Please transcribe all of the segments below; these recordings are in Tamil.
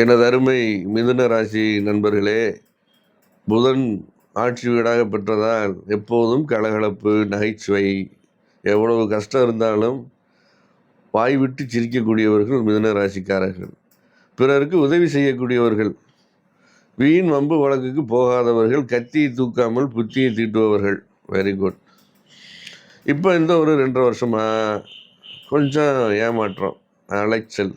எனது அருமை மிதுன ராசி நண்பர்களே புதன் ஆட்சி வீடாக பெற்றதால் எப்போதும் கலகலப்பு நகைச்சுவை எவ்வளவு கஷ்டம் இருந்தாலும் வாய் விட்டு சிரிக்கக்கூடியவர்கள் மிதுன ராசிக்காரர்கள். பிறருக்கு உதவி செய்யக்கூடியவர்கள் வீண் வம்பு வழக்குக்கு போகாதவர்கள் கத்தியை தூக்காமல் புத்தியை தீட்டுபவர்கள். வெரி குட் இப்போ இந்த ஒரு ரெண்டரை வருஷமாக கொஞ்சம் ஏமாற்றம் அலைச்சல்.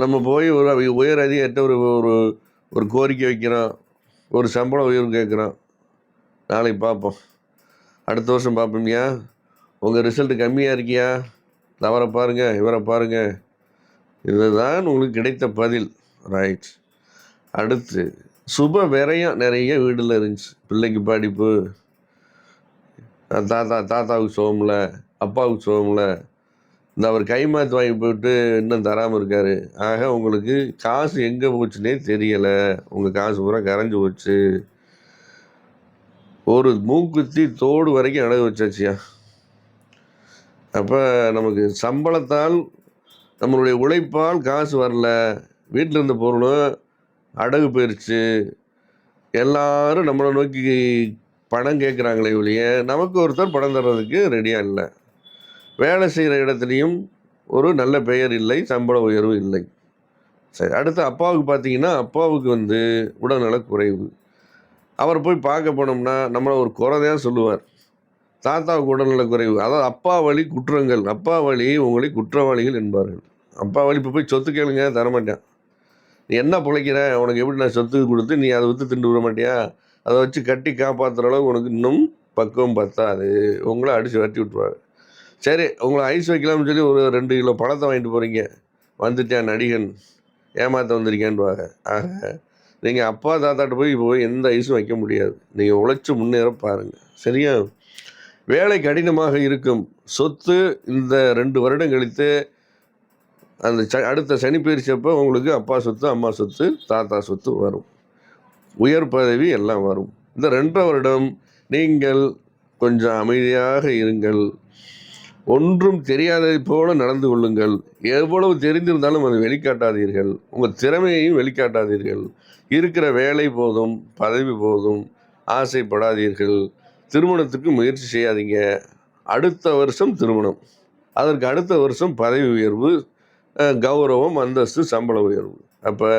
நம்ம போய் ஒரு உயர் அதிகாரிட்ட ஒரு ஒரு ஒரு கோரிக்கை வைக்கிறோம். ஒரு சம்பள உயர்வு கேட்குறோம். நாளைக்கு பார்ப்போம். அடுத்த வருஷம் பார்ப்போம்யா. உங்கள் ரிசல்ட் கம்மியாக இருக்கியா? அவரை பாருங்கள் இவரை பாருங்கள் இதுதான் உங்களுக்கு கிடைத்த பதில். ரைட் அடுத்து சுப விரயம் நிறைய வீடில் இருந்துச்சு. பிள்ளைக்கு படிப்பு. தாத்தா தாத்தாவுக்கு சோகமில்ல அப்பாவுக்கு சோகமில்ல இந்த அவர் கைமாத்து வாங்கி போட்டு இன்னும் தராமல் இருக்கார். ஆக உங்களுக்கு காசு எங்கே போச்சுன்னே தெரியலை. உங்கள் காசு பூரா கரைஞ்சி போச்சு. ஒரு மூக்குத்தி தோடு வரைக்கும் அடகு வச்சாச்சியா? அப்போ நமக்கு சம்பளத்தால் நம்மளுடைய உழைப்பால் காசு வரல. வீட்டில் இருந்த பொருளும் அடகு போயிடுச்சு எல்லாரும் நம்மளை நோக்கி பணம் கேட்குறாங்களே ஒழிய நமக்கு ஒருத்தர் பணம் தர்றதுக்கு ரெடியாக இல்லை. வேலை செய்கிற இடத்துலையும் ஒரு நல்ல பெயர் இல்லை சம்பள உயர்வு இல்லை. சரி அடுத்து அப்பாவுக்கு பார்த்தீங்கன்னா அப்பாவுக்கு வந்து உடல்நல குறைவு. அவர் போய் பார்க்க போனோம்னா நம்மளை ஒரு குறைதான் சொல்லுவார். தாத்தாவுக்கு உடல்நலக் குறைவு. அதாவது அப்பா வழி குற்றங்கள். அப்பா வழி உங்களை குற்றவாளிகள் என்பார்கள். அப்பா வழி இப்போ போய் சொத்து கேளுங்க தரமாட்டேன். நீ என்ன பிழைக்கிற? உனக்கு எப்படி நான் சொத்து கொடுத்து நீ அதை விற்று திண்டு விட மாட்டியா? அதை வச்சு கட்டி காப்பாற்றுற அளவுக்கு உனக்கு இன்னும் பக்குவம் பத்தாது. உங்களை அடித்து வட்டி விட்டுருவாங்க சரி உங்களை ஐஸ் வைக்கலாம்னு சொல்லி ஒரு ரெண்டு கிலோ பழத்தை வாங்கிட்டு போகிறீங்க வந்துட்டேன் நடிகன். ஏமாற்ற வந்திருக்கேன்வாங்க ஆக நீங்கள் அப்பா தாத்தாட்ட போய் போய் எந்த ஐஸும் வைக்க முடியாது. நீங்கள் உழைச்சி முன்னேற பாருங்கள் சரியா? வேலை கடினமாக இருக்கும். சொத்து இந்த ரெண்டு வருடம் கழித்து அந்த ச அடுத்த சனி பயிற்சியப்போ உங்களுக்கு அப்பா சொத்து அம்மா சொத்து தாத்தா சொத்து வரும். உயர் பதவி எல்லாம் வரும். இந்த ரெண்டரை வருடம் நீங்கள் கொஞ்சம் அமைதியாக இருங்கள். ஒன்றும் தெரியாததை போல நடந்து கொள்ளுங்கள். எவ்வளவு தெரிந்திருந்தாலும் அதை வெளிக்காட்டாதீர்கள். உங்கள் திறமையையும் வெளிக்காட்டாதீர்கள். இருக்கிற வேலை போதும் பதவி போதும் ஆசைப்படாதீர்கள். திருமணத்துக்கு முயற்சி செய்யாதீங்க. அடுத்த வருஷம் திருமணம். அதற்கு அடுத்த வருஷம் பதவி உயர்வு கௌரவம் அந்தஸ்து சம்பள உயர்வு. அப்போ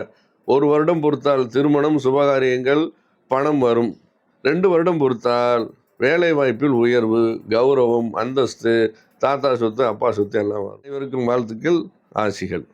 ஒரு வருடம் பொறுத்தால் திருமணம் சுபகாரியங்கள் பணம் வரும். ரெண்டு வருடம் பொறுத்தால் வேலைவாய்ப்பில் உயர்வு கௌரவம் அந்தஸ்து தாத்தா சொத்து அப்பா சொத்து எல்லாம் வரும். வாழ்த்துக்கள் ஆசிகள்.